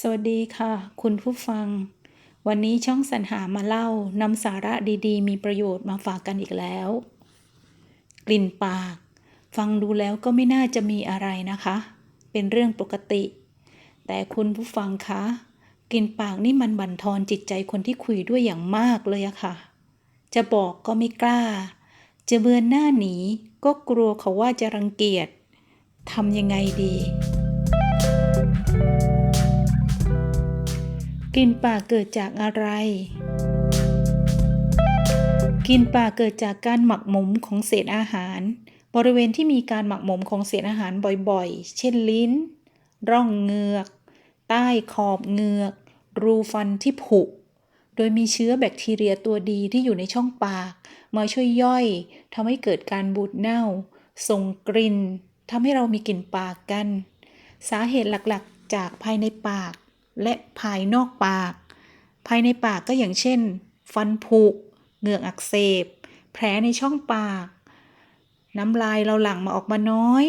สวัสดีค่ะ คุณผู้ฟัง วันนี้ช่องสรรหามาเล่านำสาระดีๆ มีประโยชน์มาฝากกันอีกแล้ว กลิ่นปาก ฟังดูแล้วก็ไม่น่าจะมีอะไรนะคะ เป็นเรื่องปกติ แต่คุณผู้ฟังคะกลิ่นปากนี่มันบั่นทอนจิตใจคนที่คุยด้วยอย่างมากเลยอะค่ะ จะบอกก็ไม่กล้า จะเบือนหน้าหนีก็กลัวเขาว่าจะรังเกียจทำยังไงดี กลิ่นปากเกิดจากอะไรกลิ่นปากเกิดจากการหมักหมมของเศษอาหาร บริเวณที่มีการหมักหมมของเศษอาหารบ่อยๆ เช่นลิ้น ร่องเงือก ใต้ขอบเงือก รูฟันที่ผุ โดยมีเชื้อแบคทีเรียตัวดีที่อยู่ในช่องปาก มาช่วยย่อยทำให้เกิดการบูดเน่า ส่งกลิ่นทำให้เรามีกลิ่นปากกัน สาเหตุหลักๆ จากภายในปาก และภายนอกปาก ภายในปากก็อย่างเช่น ฟันผุ เหงือกอักเสบ แผลในช่องปาก น้ำลายเราหลั่งมาออกมาน้อย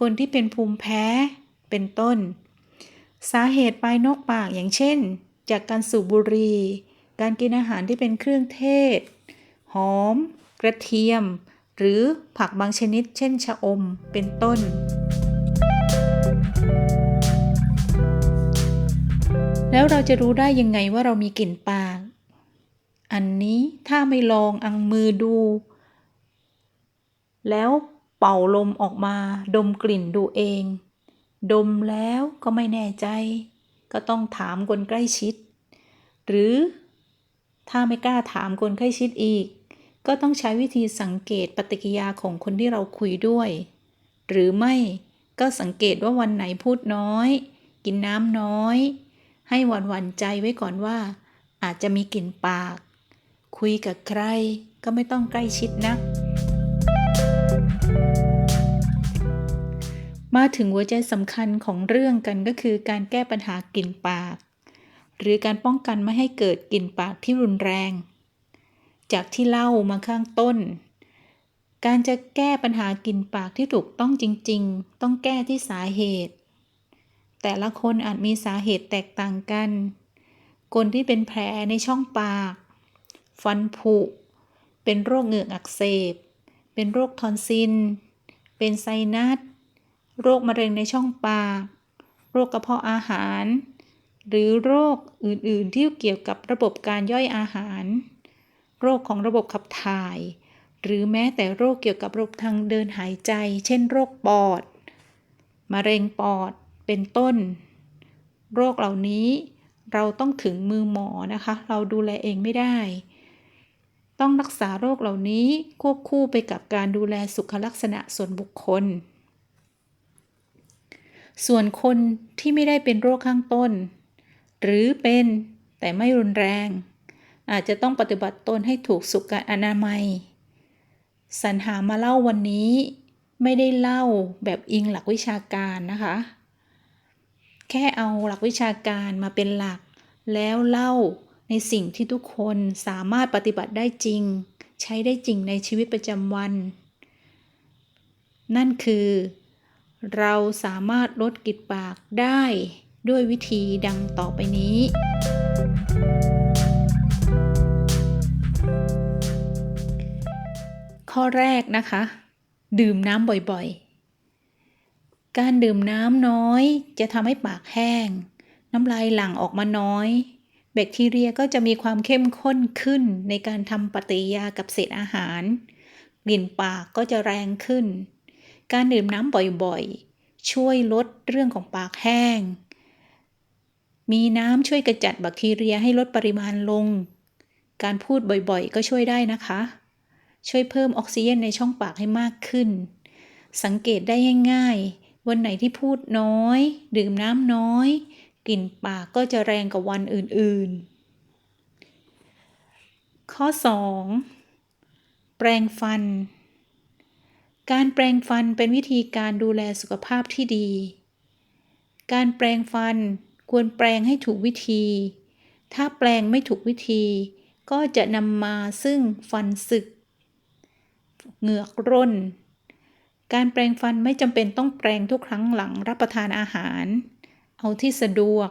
คนที่เป็นภูมิแพ้ เป็นต้น สาเหตุภายนอกปากอย่างเช่น จากการสูบบุหรี่ การกินอาหารที่เป็นเครื่องเทศ หอม กระเทียม หรือผักบางชนิด เช่น ชะอม เป็นต้น แล้วเราจะรู้ได้ยังไงว่าเรามีกลิ่นปาก อันนี้ถ้าไม่ลองอังมือดู แล้วเป่าลมออกมาดมกลิ่นดูเอง ดมแล้วก็ไม่แน่ใจ ก็ต้องถามคนใกล้ชิด หรือถ้าไม่กล้าถามคนใกล้ชิดอีก ก็ต้องใช้วิธีสังเกตปฏิกิริยาของคนที่เราคุยด้วย หรือไม่ก็สังเกตว่าวันไหนพูดน้อย กินน้ำน้อย ให้วันวันใจไว้ก่อนว่า อาจจะมีกลิ่นปาก คุยกับใครก็ไม่ต้องใกล้ชิดนักมาถึงหัวใจสำคัญของเรื่องกันก็คือการแก้ปัญหากลิ่นปาก หรือการป้องกันไม่ให้เกิดกลิ่นปากที่รุนแรง จากที่เล่ามาข้างต้น การจะแก้ปัญหากลิ่นปากที่ถูกต้องจริง ๆ ต้องแก้ที่สาเหตุ แต่ละคนอาจมีสาเหตุแตกต่างกัน คนที่เป็นแผลในช่องปาก ฟันผุ เป็นโรคเหงือกอักเสบ เป็นโรคทอนซิล เป็นไซนัส โรคมะเร็งในช่องปาก โรคกระเพาะอาหาร หรือโรคอื่น ๆ ที่เกี่ยวกับระบบการย่อยอาหาร โรคของระบบขับถ่าย หรือแม้แต่โรคเกี่ยวกับระบบทางเดินหายใจ เช่น โรคปอด มะเร็งปอด เป็นต้น โรคเหล่านี้เราต้องถึงมือหมอนะคะ เราดูแลเองไม่ได้ ต้องรักษาโรคเหล่านี้ควบคู่ไปกับการดูแลสุขลักษณะส่วนบุคคล ส่วนคนที่ไม่ได้เป็นโรคข้างต้น หรือเป็นแต่ไม่รุนแรง อาจจะต้องปฏิบัติตนให้ถูกสุขอนามัยสรรหามาเล่าวันนี้ไม่ได้เล่าแบบอิงหลักวิชาการนะคะ แค่เอาหลักวิชาการมาเป็นหลัก แล้วเล่าในสิ่งที่ทุกคนสามารถปฏิบัติได้จริง ใช้ได้จริงในชีวิตประจำวัน นั่นคือ เราสามารถลดกลิ่นปากได้ด้วยวิธีดังต่อไปนี้ ข้อแรกนะคะ ดื่มน้ำบ่อยๆ การดื่มน้ำน้อยจะทำให้ปากแห้ง น้ำลายหลั่งออกมาน้อย แบคทีเรียก็จะมีความเข้มข้นขึ้นในการทำปฏิกยากับเศษอาหาร กลิ่นปากก็จะแรงขึ้น การดื่มน้ำบ่อยๆ ช่วยลดเรื่องของปากแห้ง มีน้ำช่วยกระจัดแบคทีเรียให้ลดปริมาณลง การพูดบ่อยๆ ก็ช่วยได้นะคะ ช่วยเพิ่มออกซิเจนในช่องปากให้มากขึ้น สังเกตได้ง่ายๆ วันไหนที่พูดน้อย ดื่มน้ำน้อย กลิ่นปากก็จะแรงกว่าวันอื่นๆ ข้อ 2. แปรงฟัน การแปรงฟันเป็นวิธีการดูแลสุขภาพที่ดี การแปรงฟันควรแปรงให้ถูกวิธี ถ้าแปรงไม่ถูกวิธี ก็จะนำมาซึ่งฟันสึก เหงือกร่น การแปรงฟันไม่จำเป็นต้องแปรงทุกครั้งหลังรับประทานอาหาร เอาที่สะดวก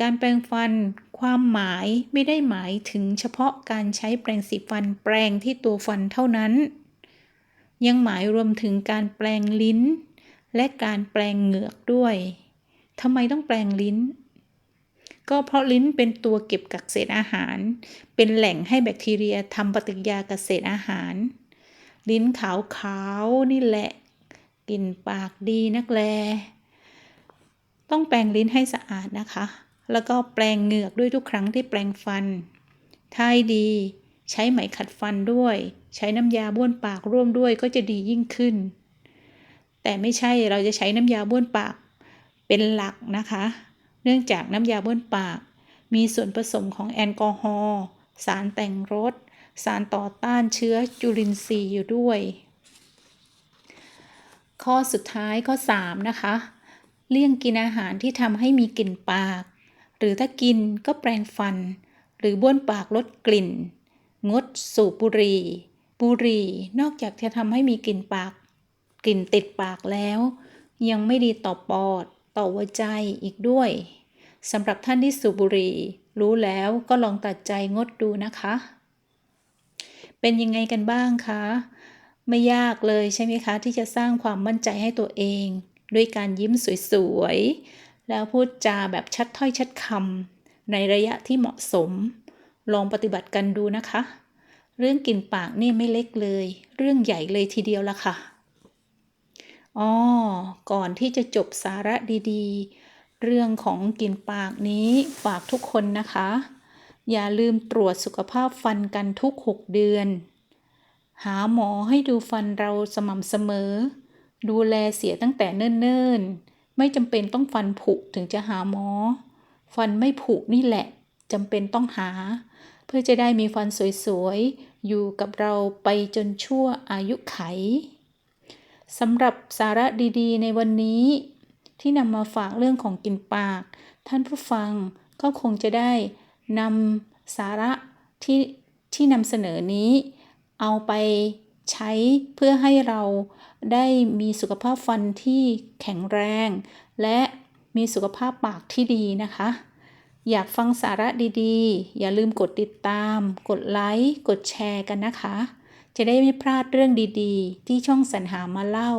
การแปรงฟัน ความหมายไม่ได้หมายถึงเฉพาะการใช้แปรงสีฟันแปรงที่ตัวฟันเท่านั้น ยังหมายรวมถึงการแปรงลิ้น และการแปรงเหงือกด้วยทำไมต้องแปรงลิ้น ก็เพราะลิ้นเป็นตัวเก็บกักเศษอาหาร เป็นแหล่งให้แบคทีเรียทำปฏิกิริยากับเศษอาหาร ลิ้นขาวๆนี่แหละกลิ่นปากดีนักแล ต้องแปรงลิ้นให้สะอาดนะคะ แล้วก็แปรงเหงือกด้วยทุกครั้งที่แปรงฟันถ้าให้ดี ใช้ไหมขัดฟันด้วย ใช้น้ำยาบ้วนปากร่วมด้วยก็จะดียิ่งขึ้น แต่ไม่ใช่เราจะใช้น้ำยาบ้วนปากเป็นหลักนะคะ เนื่องจากน้ำยาบ้วนปาก มีส่วนผสมของแอลกอฮอล์สารแต่งรส สารต่อต้านเชื้อจุลินทรีย์อยู่ด้วย ข้อสุดท้ายข้อ 3 นะคะ เลี่ยงกินอาหารที่ทำให้มีกลิ่นปาก หรือถ้ากินก็แปรงฟัน หรือบ้วนปากลดกลิ่น งดสูบบุหรี่ บุหรี่นอกจากจะทำให้มีกลิ่นปาก กลิ่นติดปากแล้ว ยังไม่ดีต่อปอด ต่อหัวใจอีกด้วยสำหรับท่านที่สูบบุหรี่ รู้แล้วก็ลองตัดใจงดดูนะคะ เป็นยังไงกันบ้างคะ ไม่ยากเลยใช่ไหมคะ ที่จะสร้างความมั่นใจให้ตัวเอง ด้วยการยิ้มสวยๆ แล้วพูดจาแบบชัดถ้อยชัดคำในระยะที่เหมาะสม ลองปฏิบัติกันดูนะคะ เรื่องกลิ่นปากนี่ไม่เล็กเลย เรื่องใหญ่เลยทีเดียวละค่ะอ๋อก่อนที่จะจบสาระดีๆ เรื่องของกลิ่นปากนี้ฝากทุกคนนะคะ อย่าลืมตรวจสุขภาพฟันกันทุก 6 เดือน หาหมอให้ดูฟันเราสม่ำเสมอ ดูแลเสียตั้งแต่เนิ่นๆ ไม่จำเป็นต้องฟันผุถึงจะหาหมอ ฟันไม่ผุนี่แหละจำเป็นต้องหา เพื่อจะได้มีฟันสวยๆ อยู่กับเราไปจนชั่วอายุไขสำหรับสาระดีๆ ในวันนี้ ที่นำมาฝากเรื่องของกินปาก ท่านผู้ฟังก็คงจะได้ นำสาระที่ที่นำเสนอนี้ เอาไปใช้เพื่อให้เราได้มีสุขภาพฟันที่แข็งแรง และมีสุขภาพปากที่ดีนะคะ อยากฟังสาระดีๆ อย่าลืมกดติดตาม กดไลค์ กดแชร์กันนะคะ จะได้ไม่พลาดเรื่องดีๆ ที่ช่องสรรหามาเล่า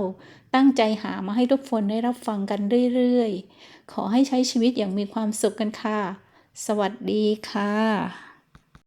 ตั้งใจหามาให้ทุกคนได้รับฟังกันเรื่อยๆ ขอให้ใช้ชีวิตอย่างมีความสุขกันค่ะ สวัสดีค่ะ